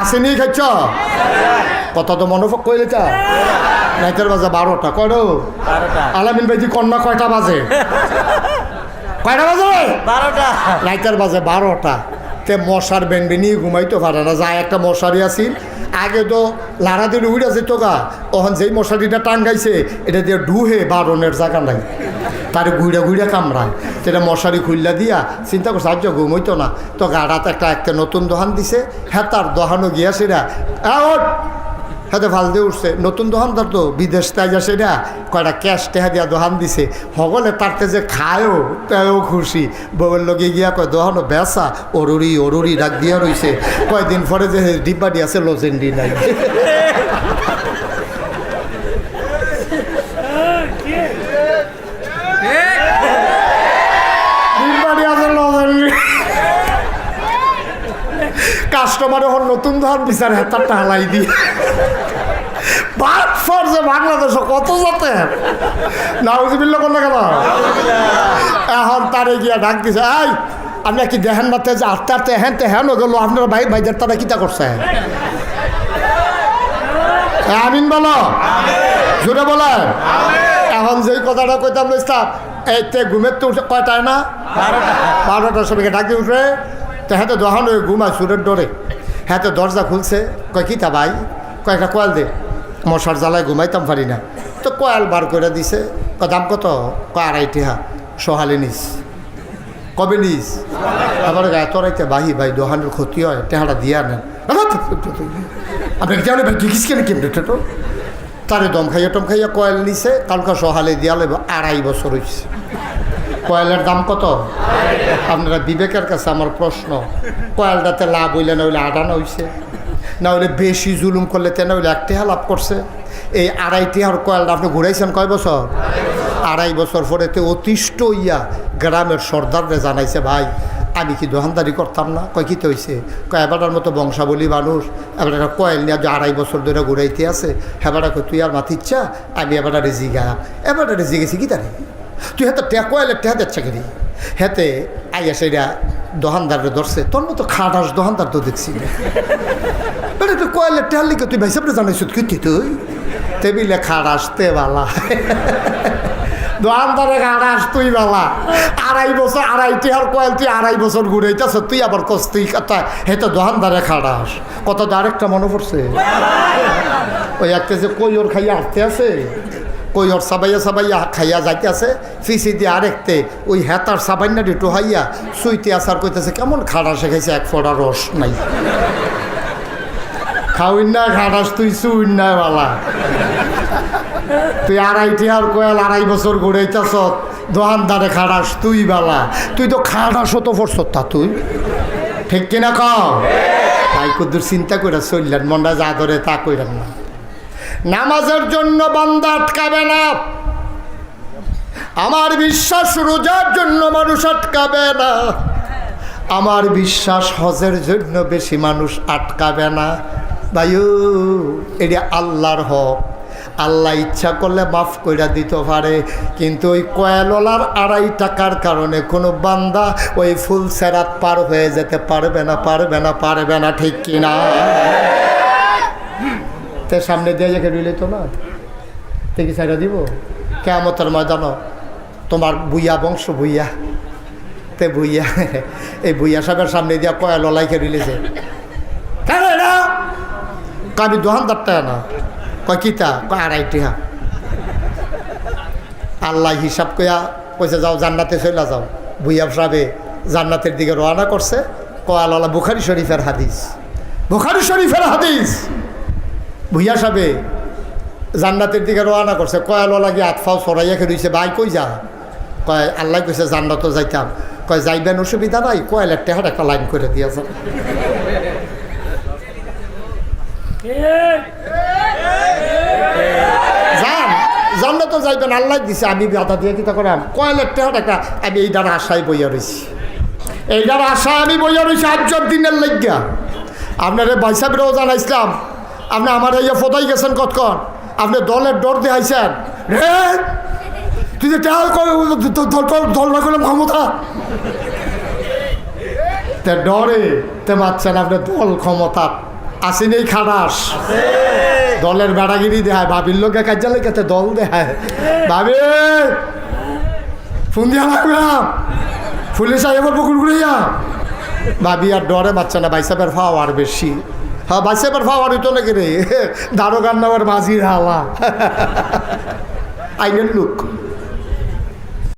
আসেনি খাইছ? কত তো মনে কইলে চা। রাইতের বাজে বারোটা কয়টো বারোটা। আলামিন ভাইজি কন্যা কয়টা বাজে? কয়টা বাজে বারোটা। রাইতের বাজে বারোটা। তে মশার বেন্ডি নিয়ে ঘুমাইতে পারে না যায় একটা মশারি আছিল আগে তো লাড়া দিয়ে উড়ে যেত গা ওখান যেই মশারিটা টাঙ্গাইছে এটা দিয়ে ডুহে বারণের জায়গা নাই। তার ঘুরে ঘুরে কামড়ায়। সেটা মশারি খুললা দিয়া চিন্তা করছে আজ ঘুমাইতো না। তো গাড়াতে একটা একটা নতুন দোহান দিছে। হ্যাঁ তার দোকানও গিয়া ওঠ! হাতে ভালো দিয়ে উঠছে। নতুন দোহান দোকানদার তো বিদেশ তাই যা সেটা, কয়টা ক্যাশ টেহা দিয়া দোকান দিছে। হগলে তারতে যে খায়ও তাইও খুশি। বউয়ের লগে গিয়া কয় দোকানও বেসা অরুরি অরুরি ডাক দিয়া রইছে। কয়দিন পরে যে ডিব্বাডি আছে লজেন্ডি নাই ডিব্বাডি আছে লজেন্ডি নতুন ধর বিচার হেতারটা হালাই দিয়ে। বাদ ফর যে বাংলাদেশ কত যাতে নাউজিবিল্লা করলে কেন? এখন তারে গিয়া ডাক দিছে, এই আপনি কি দেখেন না তে যে আস্তে আস্তে হ্যান তে হ্যান গেল আপনার ভাই ভাইদের তারা কিতা করছে? আমিন বলো। জোরে বলে এখন যেই কথাটা কইতাম ইসলাম এই তে ঘুমের তো উঠে কয়টায় না? বারোটার সবাইকে ডাকি উঠে, তো হ্যাঁ তো দোহান ঘুমায়, সুরের ডরে। হ্যাঁ তো দরজা খুলছে। কয় কিতা ভাই? কয়েকটা কয়াল দে। মশার জ্বালায় ঘুমাইতাম পারি না। তো কয়াল বার করে দিছে। ক দাম কত? কয় আড়াইটি হা সহালে নিস। কবে নিস? আবার গায়ে তোরাইতে বাহি ভাই, দোহানের ক্ষতি হয়, টেহাটা দিয়া নেন আপনাকে জানে কেন কেমন তো তারে দম খাইয়া টম খাইয়া কয়েল নিছে। কালকা সহালে দিয়া লইব, আড়াই বছর হয়েছে কয়েলের দাম কত? আপনারা বিবেকের কাছে আমার প্রশ্ন। কয়েলটাতে লাভ হইলে না হইলে আডানো হইছে। না হইলে বেশি জুলুম করলে তে না হইলে এক টেহা লাভ করছে। এই আড়াই টেহার কয়েলটা আপনি ঘুরাইছেন কয় বছর? আড়াই বছর পরে তে অতিষ্ঠ ইয়া গ্রামের সর্দাররে জানাইছে, ভাই, আমি কি দোকানদারি করতাম না? কয়, কী হয়েছে কয় এবারটার মতো বংশাবলী মানুষ, এবার একটা কয়েল নিয়ে যে আড়াই বছর ধরে ঘুরাইতে আছে হেবাটা তুই আর মাথিচ্ছা আমি এবারটা রেজি গা এবারটা রেজি গেছি কি তারে? তুই হাতে ট্যা কয়েলের ট্যা দিচ্ছে কিনি হেতে আইয়া সেটা দোকানদারে ধরছে, তোর মতো খাটাস দোকানদার তো দেখছি। বেটা তুই কয়েলের ট্যার লিখে তুই ভাই সাপড়ে জানাইছ কি তুই? টেবিলে খাটাস, তে বালা। দোকানদারে খাটাস, তুই বালা। আড়াই বছর, আড়াই টিহার কয়েল, তুই আড়াই বছর ঘুরাইতেছ, তুই আবার কস কথা হেতে দোকানদারে খাটাস। কত আরেকটা মনে পড়ছে? ওই একটা যে কই ওর খাইয়া আসতে আছে? কই ওর সাবাইয়া সাবাইয়া খাইয়া যাইতে আছে ফিসি দিয়ে আরেকতে ওই হেতার সাবাইনা ডিটু হাইয়া সুইতে আসার কইতেছে, কেমন খাড়া শেখাইছে, এক ফোড়া রস নাই। খাউইন না খাটাস তুই সুইন না বালা। তুই আড়াইটি আর কয়াল আড়াই বছর ঘুরাইতেছ দোকানদারে খাড়াস, তুই বালা। তুই তো খাটাস তো পড়ছ তা তুই? ঠিক কিনা কও? তাই কুদুর চিন্তা করে চললেন, মনটা যা ধরে তা কইলেন না। নামাজের জন্য বান্দা আটকাবে না। আমার বিশ্বাস রোজার জন্য মানুষ আটকাবে না। আমার বিশ্বাস হজের জন্য বেশি মানুষ আটকাবে না। ভাইও এটা আল্লাহর হক। আল্লাহ ইচ্ছা করলে মাফ কইরা দিতে পারে, কিন্তু ওই কয়েলওয়ালার আড়াই টাকার কারণে কোনো বান্দা ওই ফুল সেরাত পার হয়ে যেতে পারবে না পারবে না পারবে না, ঠিক কিনা? তে সামনে দিয়ে যাকে রইলে তো না তে কি সাইডা দিব। কেমতের ময়দান তোমার বুইয়া বংশ বুইয়া তে বুইয়া এই বুইয়া সাহেবের সামনে দিয়া কয়াল লাইকে রিলেছে কেন না আমি দোকানদারটা না। কয়, কিতা? কয় আড়াইটি হা আল্লাহ হিসাব কইয়া কইছে, যাও, জান্নাতে চলে যাও। বুইয়া সাহেবে জান্নাতের দিকে রওনা করছে। কয়ালওয়ালা বুখারি শরীফের হাদিস। বুখারি শরীফের হাদিস। ভুইয়া সাবে জান্নাতের দিকে রওনা করছে কয়ালওয়ালা গিয়ে আতফাও সরাইয়া খেয়ে ভাই কই যা? কয়, আল্লাহ কইছে জান্নাতও যাইতাম। কয়, যাইবেন, অসুবিধা নাই? কয়েলের টেহার একটা লাইন করে দিয়েছে। যান জান্নাতও যাইবেন, আল্লাহ দিছে, আমি বাধা দিয়ে কিতা করাম। কয়েলের টেহার একটা, আমি এই দ্বারা আশায় বইয়া রয়েছি এই দ্বারা আশা আমি বইয়া রয়েছি আজর দিনের লাগিয়া। আপনারে বাইসাবেরও জানাইছিলাম আপনি আমার ইয়ে ফোটাই গেছেন কতক্ষণ? আপনি দলের ডর দেখাইছেন। তুই যে দল ক্ষমতা? তে ডরে, তে মারছেন আপনি দল খারাস দলের বেড়াগিরি দেখায়, ভাবির লোকে কার্যালয় কেতে দল দেখায়। ভাবি! ফোন দিয়া লাগবে না। পুলিশ আইব পুকুর ঘুরিয়া ভাবি আর ডরে বাচ্চা না বাইসাপের ফাওয়ার বেশি। হ্যাঁ বাইসাপের ফাওয়ার হইতো নাকি রে? দারোগার নামের মাঝির হালা আইনের লোক।